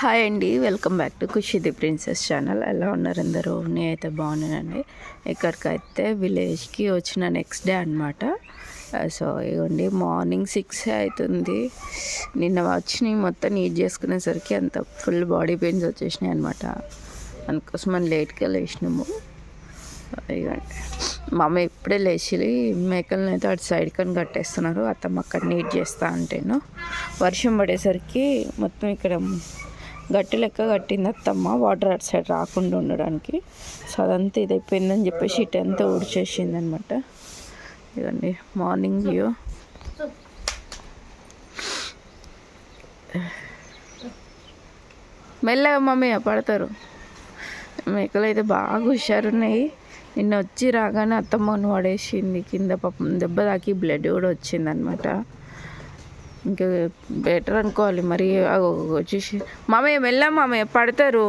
Hi అండి welcome back to ఖుషిది princess channel. ఎలా ఉన్నారు అందరూ? నేనైతే బాగున్నానండి. ఇక్కడికైతే విలేజ్కి వచ్చిన నెక్స్ట్ డే అనమాట సో ఇవ్వండి మార్నింగ్ సిక్స్ అవుతుంది నిన్న వచ్చినాయి మొత్తం నీట్ చేసుకునేసరికి అంత ఫుల్ బాడీ పెయిన్స్ వచ్చేసినాయి అనమాట అందుకోసం మనం లేట్గా లేచినాము. ఇవ్వండి మా అమ్మ ఇప్పుడే లేచి మేకలను అయితే అటు సైడ్ కని కట్టేస్తున్నారు. అత్తమ్మ అక్కడ నీట్ చేస్తా అంటేను. వర్షం పడేసరికి మొత్తం ఇక్కడ గట్టి లెక్క కట్టింది అత్తమ్మ. వాటర్ అటు సైడ్ రాకుండా ఉండడానికి. సో అదంతా ఇది అయిపోయిందని చెప్పేసి ఇటు అంతా ఊడ్చేసింది అనమాట ఇదండి మార్నింగ్ వ్యూ మెల్లగా మమ్మీ పడతారు. మేకలు అయితే బాగా హుషారున్నాయి. నిన్న వచ్చి రాగానే అత్తమ్మను పడేసింది కింద పాపం దెబ్బ తాకి బ్లడ్ కూడా వచ్చిందనమాట. ఇంకా బెటర్ అనుకోవాలి మరి వచ్చేసి మామయ్య వెళ్ళాం మామయ్య పడతారు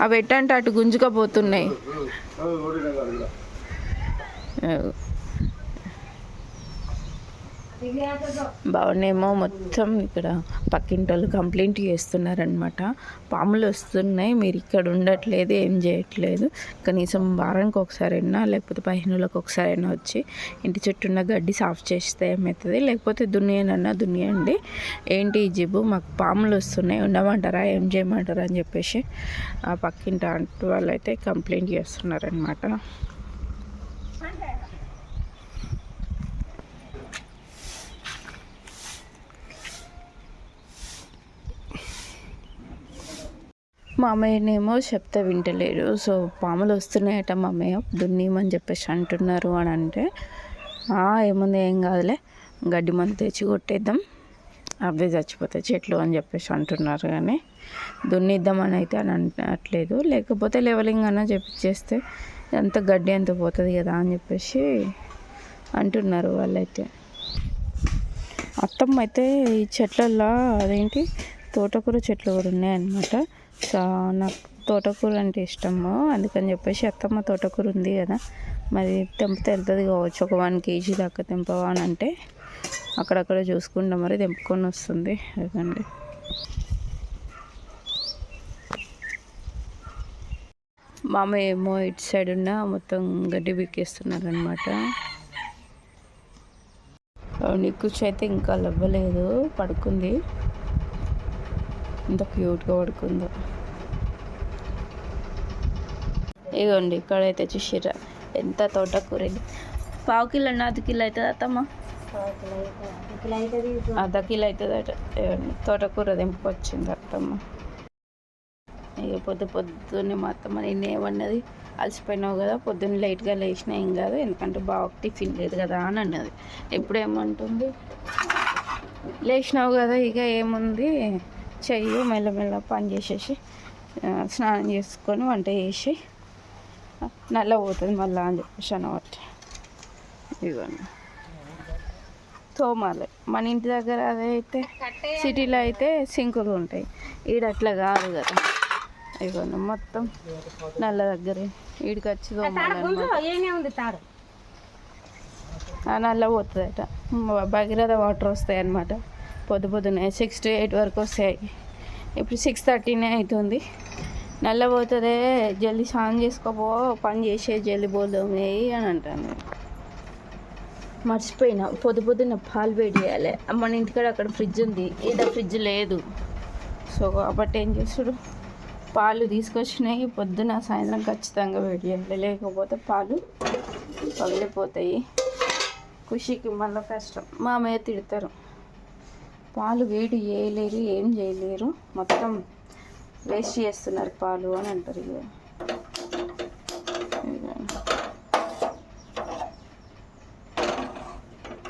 అవి ఎట్టంటే అటు గుంజుకపోతున్నాయి బాగున్నాయేమో. మొత్తం ఇక్కడ పక్కింటి వాళ్ళు కంప్లైంట్ చేస్తున్నారనమాట పాములు వస్తున్నాయి. మీరు ఇక్కడ ఉండట్లేదు ఏం చేయట్లేదు. కనీసం వారానికి ఒకసారి అయినా లేకపోతే పహనులకి ఒకసారి అయినా వచ్చి ఇంటి చుట్టూ ఉన్న గడ్డి సాఫ్ చేస్తే ఏమవుతుంది లేకపోతే దున్నియనన్నా దున్నియండి. ఏంటి ఈ జిబ్బు? మాకు పాములు వస్తున్నాయి. ఉండమంటారా? ఏం చేయమంటారా? అని చెప్పేసి ఆ పక్కింటి ఆంటీ వాళ్ళు అయితే కంప్లైంట్ చేస్తున్నారనమాట మామయ్యనేమో చెప్తే వింటలేడు. సో పాములు వస్తున్నాయట మామయ్య. దున్నీమని చెప్పేసి అంటున్నారు అని అంటే ఏముంది ఏం కాదులే. గడ్డి మందు తెచ్చి కొట్టేద్దాం. అవే చచ్చిపోతాయి చెట్లు అని చెప్పేసి అంటున్నారు కానీ దున్నిద్దామని అయితే అని అనట్లేదు. లేకపోతే లెవలింగ్ అన్న చెప్పించేస్తే ఎంత గడ్డి ఎంత పోతుంది కదా అని చెప్పేసి అంటున్నారు వాళ్ళైతే. అత్తమ్మ అయితే ఈ చెట్లల్లో అదేంటి తోటకూర చెట్లు కూడా ఉన్నాయన్నమాట. సో నాకు తోటకూర అంటే ఇష్టము. అందుకని చెప్పేసి అత్తమ్మ తోటకూర ఉంది కదా. మరి తెంపితే వెళ్తుంది కావచ్చు. ఒక వన్ కేజీ దాకా తెంపవా అని అంటే అక్కడక్కడ చూసుకుంటా మరి తెంపుకొని వస్తుంది. అదండి మామ ఏమో ఇటు సైడ్ ఉన్న మొత్తం గడ్డి బిక్కేస్తున్నారనమాట అనమాట నిక్కుచి అయితే ఇంకా లవ్వలేదు. పడుకుంది. ఎంత క్యూట్గా పడుకుందో. ఇదిగోండి ఇక్కడైతే చూసిర్రా ఎంత తోటకూర పావు కిలో అన్న అర్ధ కిలో అవుతుంది అత్తమ్మ? అర్ధ కిలో అవుతుంది అట తోటకూర దింపుకొచ్చింది అత్తమ్మ. ఇక పొద్దు పొద్దున్నే మా అత్తమ్మ నిన్న ఏమన్నది? అలసిపోయినావు కదా పొద్దున్న లేట్గా లేచినా ఏం కాదు ఎందుకంటే బాగా టిఫిన్ లేదు కదా అని అన్నది. ఇప్పుడు ఏమంటుంది లేచినావు కదా ఇక ఏముంది? చెయ్యి మెల్లమెల్ల పని చేసేసి స్నానం చేసుకొని వంట చేసి నల్ల పోతుంది మళ్ళీ అని చెప్పేసి అనమాట ఇవ్వండి తోమాలి. మన ఇంటి దగ్గర అదైతే సిటీలో అయితే సింకులు ఉంటాయి. ఈడ అట్లా కాదు కదా. ఇవ్వండి మొత్తం నల్ల దగ్గరే. ఈడికి వచ్చి తోమాలి నల్ల పోతుందట. భగీరథ వాటర్ వస్తాయి అన్నమాట పొద్దు పొద్దునే సిక్స్ టు ఎయిట్ వరకు వస్తాయి. ఇప్పుడు సిక్స్ థర్టీనే అవుతుంది నల్ల పోతుందే జల్దీ స్నానం చేసుకోపో పని చేసే జల్దీ పోదాం అని అంటాను. మర్చిపోయినా పొద్దు పొద్దున్న పాలు వేడి చేయాలి. మన ఇంటికాడ అక్కడ ఫ్రిడ్జ్ ఉంది. ఏదో ఫ్రిడ్జ్ లేదు. సో కాబట్టి ఏం చేస్తాడు పాలు తీసుకొచ్చినాయి. పొద్దున సాయంత్రం ఖచ్చితంగా వేడి చేయాలి. లేకపోతే పాలు పగిలిపోతాయి. ఖుషికి మళ్ళీ కష్టం. మా అమ్మయ్య తిడతారు. పాలు వేడి చేయలేరు ఏం చేయలేరు. మొత్తం వేస్ట్ చేస్తున్నారు పాలు అని అంటారు ఇక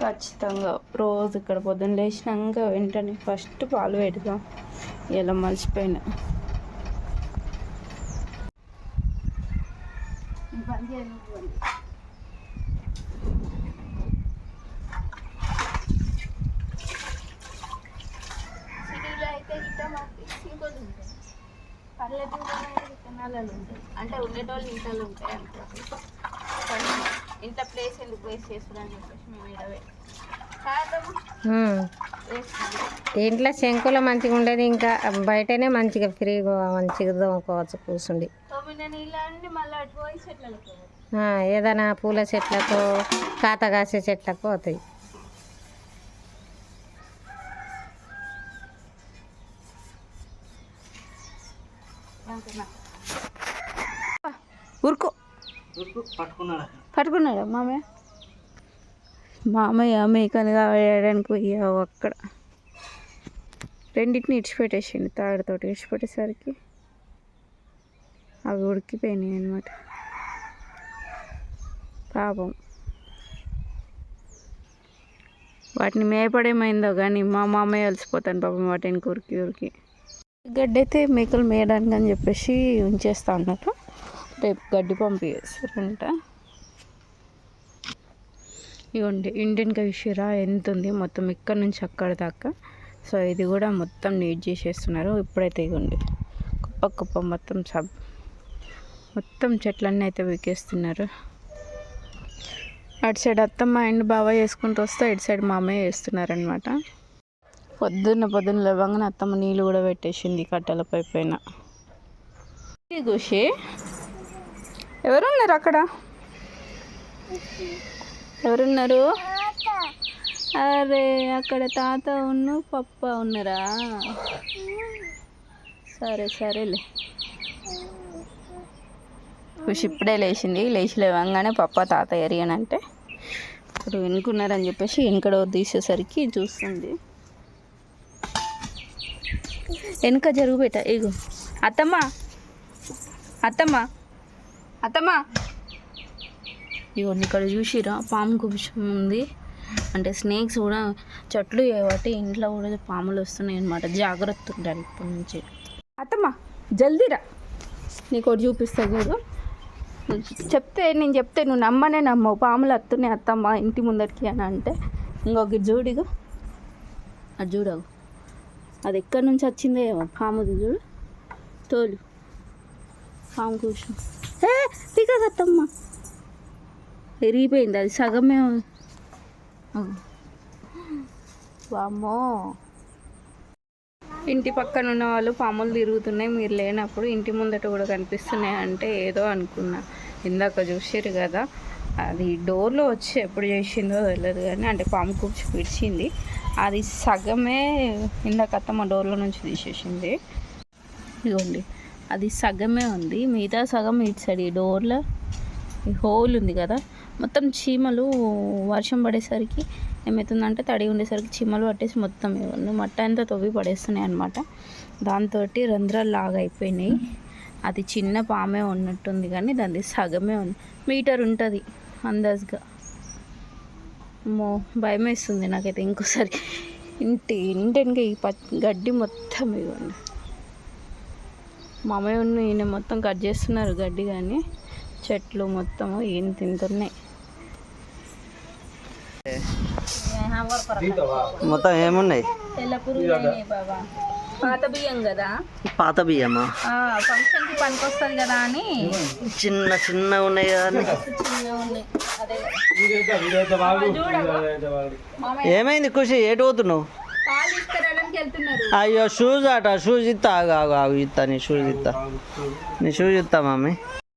ఖచ్చితంగా రోజు ఇక్కడ పొద్దున్న లేచినాక వెంటనే ఫస్ట్ పాలు పెడదాం. ఇలా మర్చిపోయినా సిటీలో అయితే ఇట్లా మాకు సింకులు ఉంటాయి పల్లెటూరులో విత్తనాలు ఉంటాయి అంటే ఉండేటోళ్ళు ఇంట్లో ఉంటాయి అనుకోండి ఇంత ప్లేస్ ఎందుకు వేస్ట్ చెప్పేసి మేము. ఇంట్లో శంకులో మంచిగా ఉండేది ఇంకా బయటనే మంచిగా ఫ్రీగా మంచిగా దోముకోవచ్చు కూర్చుండి ఏదైనా పూల చెట్లకు కాత కాసే చెట్లకు పోతాయి. ఊరుకో పట్టుకున్నాడా? మామయ్య? మామయ్య మేకని వేయడానికి పోయావు అక్కడ. రెండింటిని ఇడిచిపెట్టేసిండు తాడుతోటి ఇడిచిపెట్టేసరికి అవి ఉడికిపోయినాయి అనమాట పాపం. వాటిని మేపడేమైందో కానీ మా మామయ్య అలసిపోతాను పాపం వాటిని ఉరికి ఉరికి. గడ్డి అయితే మేకలు మేయడానికి అని చెప్పేసి ఉంచేస్తా ఉన్నారు రేపు గడ్డి పంపిస్తారంట ఇవ్వండి ఇండియన్ కవిషిరా ఎంత ఉంది? మొత్తం ఇక్కడ నుంచి అక్కడ దాకా. సో ఇది కూడా మొత్తం నీట్ చేసేస్తున్నారు. ఇప్పుడైతే ఇవ్వండి కుప్ప కుప్ప మొత్తం సబ్ మొత్తం చెట్లన్నీ అయితే వీకేస్తున్నారు. అటు సైడ్ అత్తమ్మ అండ్ బాబాయ్ వేసుకుంటూ వస్తే ఇటు సైడ్ మా అమ్మయ్య వేస్తున్నారనమాట పొద్దున్న పొద్దున్న లేవగానే అత్తమ్మ నీళ్ళు కూడా పెట్టేసింది కట్టెలపై పైన. గుషి? ఎవరున్నారు అక్కడ? ఎవరున్నారు? అరే అక్కడ తాత ఉన్ను పప్ప ఉన్నారా? సరే సరేలే. ఖుషి ఇప్పుడే లేచింది. లేచి లేవంగానే పప్ప తాత ఎరిగానంటే ఇప్పుడు వెనుకున్నారని చెప్పేసి వెనుకడ తీసేసరికి చూస్తుంది. వెనుక జరుగు పెట్ట ఇగో. అత్తమ్మ. అత్తమ్మ. అత్తమ్మ. ఇగో ఇక్కడ చూసిరా పాము కుబిషం ఉంది. అంటే స్నేక్స్ కూడా చెట్లు కాబట్టి ఇంట్లో కూడా పాములు వస్తున్నాయి అనమాట జాగ్రత్త ఉండాలి ఇప్పటి నుంచి. అత్తమ్మ జల్దీరా నీకు ఒకటి చూపిస్తా చూడు. చెప్తే నేను చెప్తే నువ్వు నమ్మనే నమ్మవు. పాములు వస్తున్నాయి అత్తమ్మ ఇంటి ముందరికి అని అంటే. ఇంకొకటి చూడిగా అది చూడవు. అది ఎక్కడి నుంచి వచ్చిందో ఏమో. పాముది చూడు. తోలు. పాము కూర్చో ఏ దిగదు ఎరిగిపోయింది అది సగమే వామ్మో. ఇంటి పక్కన ఉన్న వాళ్ళు పాములు తిరుగుతున్నాయి. మీరు లేనప్పుడు ఇంటి ముందట కూడా కనిపిస్తున్నాయి అంటే ఏదో అనుకున్నా. ఇందాక చూసారు కదా. అది డోర్లో వచ్చి ఎప్పుడు చేసిందో తెలియదు కానీ అంటే పాము కూర్చి పిడిచింది. అది సగమే ఇందాక అత్తమ్మ డోర్లో నుంచి తీసేసింది. ఇదిగోండి. అది సగమే ఉంది. మిగతా సగం ఇటు సైడ్ ఈ డోర్లో ఈ హోల్ ఉంది కదా. మొత్తం చీమలు వర్షం పడేసరికి ఏమవుతుందంటే తడి ఉండేసరికి చీమలు పట్టేసి మొత్తం ఇవన్నీ మట్ట అంతా తవ్వి పడేస్తున్నాయి అనమాట దాంతో రంధ్రాలు లాగా అయిపోయినాయి. అది చిన్న పామే ఉన్నట్టుంది కానీ దాని సగమే ఉంది. మీటర్ ఉంటుంది. అందాజ్గా. మో భయం వేస్తుంది నాకైతే ఇంకోసారి. ఇంటి ఇంటికి ఈ ప గడ్డి మొత్తం ఇవ్వండి. మామయ్య ఉన్న ఈయన మొత్తం కట్ చేస్తున్నారు గడ్డి కానీ చెట్లు మొత్తము ఈయన తింటున్నాయి. మొత్తం ఏమున్నాయి? తెల్ల పురుగులు బాబా. పాత బియ్యం కదా? పాత బియ్యమా? ఫంక్షన్కి పనికి వస్తుంది కదా అని. చిన్న చిన్న ఉన్నాయి కదా ఏమైంది ఖుషి? ఏటు పోతున్నావు? అయ్యో షూస్ అట షూస్ ఇస్తా ఆగు ఆగు ఆగు ఇస్తా నీ షూస్ ఇస్తా నీ షూస్ ఇస్తా మమ్మీ